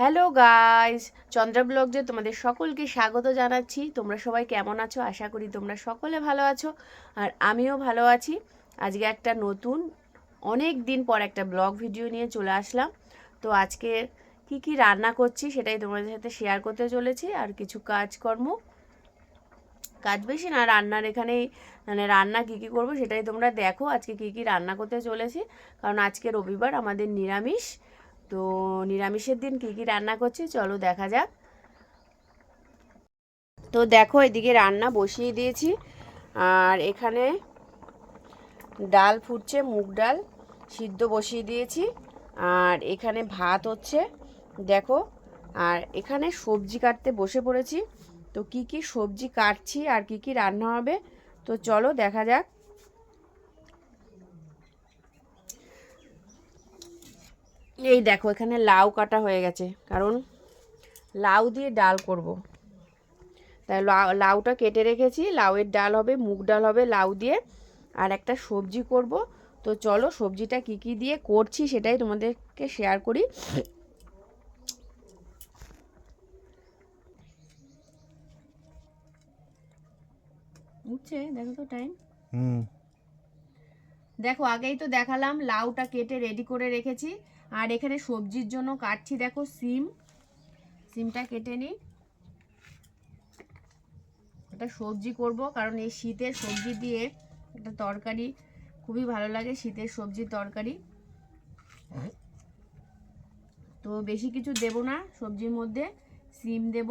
Hello guys Chandra ব্লগে তোমাদের সকলকে স্বাগত জানাচ্ছি। তোমরা সবাই কেমন আছো? আশা করি তোমরা সকলে ভালো আছো আর আমিও ভালো আছি। আজকে একটা নতুন, অনেক দিন পর একটা ব্লগ ভিডিও নিয়ে চলে আসলাম। তো আজকে কি কি রান্না করছি সেটাই তোমাদের সাথে শেয়ার করতে চলেছি আর কিছু কাজকর্ম। কাজ বেশি না, রান্নার এখানে মানে রান্না কী কী করব সেটাই তোমরা দেখো আজকে কী কী রান্না করতে চলেছি। কারণ আজকে রবিবার, আমাদের নিরামিষ। তো নিরামিষের দিন কী কী রান্না করছি? চলো দেখা যাক। তো দেখো, এদিকে রান্না বসিয়ে দিয়েছি। আর এখানে ডাল ফুটছে, মুগ ডাল সিদ্ধ বসিয়ে দিয়েছি। আর এখানে ভাত হচ্ছে, দেখো। আর এখানে সবজি কাটতে বসে পড়েছি। তো কি কি সবজি কাটছি আর কি কি রান্না হবে, তো চলো দেখা যাক। এই দেখো এখানে লাউ কাটা হয়ে গেছে কারণ লাউ দিয়ে ডাল করব। তাই লাউ- লাউটা কেটে রেখেছি লাউয়ের ডাল হবে মুগ ডাল হবে লাউ দিয়ে আর একটা সবজি করব। তো চলো সবজিটা কি কি দিয়ে করছি সেটাই তোমাদেরকে শেয়ার করি। উঠছে দেখো তো টাইম হুম। দেখো, আগেই তো দেখালাম, লাউটা কেটে রেডি করে রেখেছি। আর এখানে সবজির জন্য কাটছি, দেখো, সিম। সিমটা কেটে নিই। একটা সবজি করব, কারণ এই শীতের সবজি দিয়ে একটা তরকারি খুবই ভালো লাগে, শীতের সবজির তরকারি। তো বেশি কিছু দেব না, সবজির মধ্যে সিম দেব।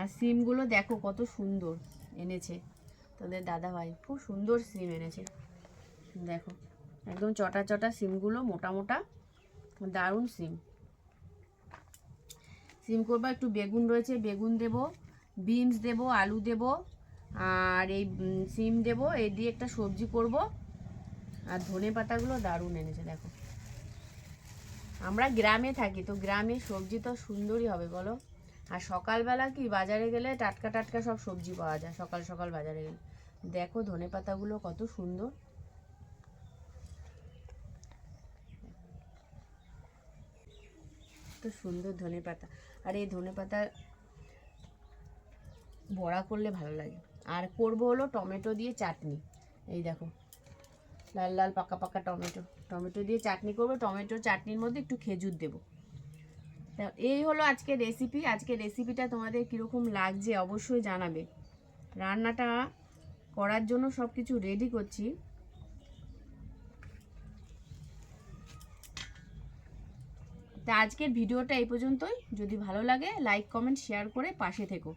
আর সিমগুলো দেখো কত সুন্দর এনেছে। তোদের দাদা ভাই খুব সুন্দর সিম এনেছে। দেখো, একদম চটা চটা সিমগুলো, মোটা মোটা, দারুণ সিম। সিম করব, একটু বেগুন রয়েছে, বেগুন দেব, বিনস দেব, আলু দেব, আর এই সিম দেব এই দিয়ে একটা সবজি করব। আর ধনে পাতাগুলো দারুণ এনেছে, দেখো। আমরা গ্রামে থাকি, তো গ্রামে সবজি তো সুন্দরই হবে, বলো? আর সকালবেলা কি, বাজারে গেলে টাটকা টাটকা সব সবজি পাওয়া যায়, সকাল সকাল বাজারে গেলে। দেখো ধনে পাতাগুলো কত সুন্দর। তো সুন্দর ধনে পাতা। আর এই ধনে পাতা বড়া করলে ভালো লাগে। আর করব হলো টমেটো দিয়ে চাটনি। এই দেখো, লাল লাল পাকা পাকা টমেটো। টমেটো দিয়ে চাটনি করব, টমেটো চাটনির মধ্যে একটু খেজুর দেবো। এই হলো আজকে রেসিপি আজকে রেসিপিটা তোমাদের কীরকম লাগছে অবশ্যই জানাবে। রান্নাটা করার জন্য সব কিছু রেডি করছি। তা আজকের ভিডিওটা এই পর্যন্তই। যদি ভালো লাগে লাইক কমেন্ট শেয়ার করে পাশে থেকো।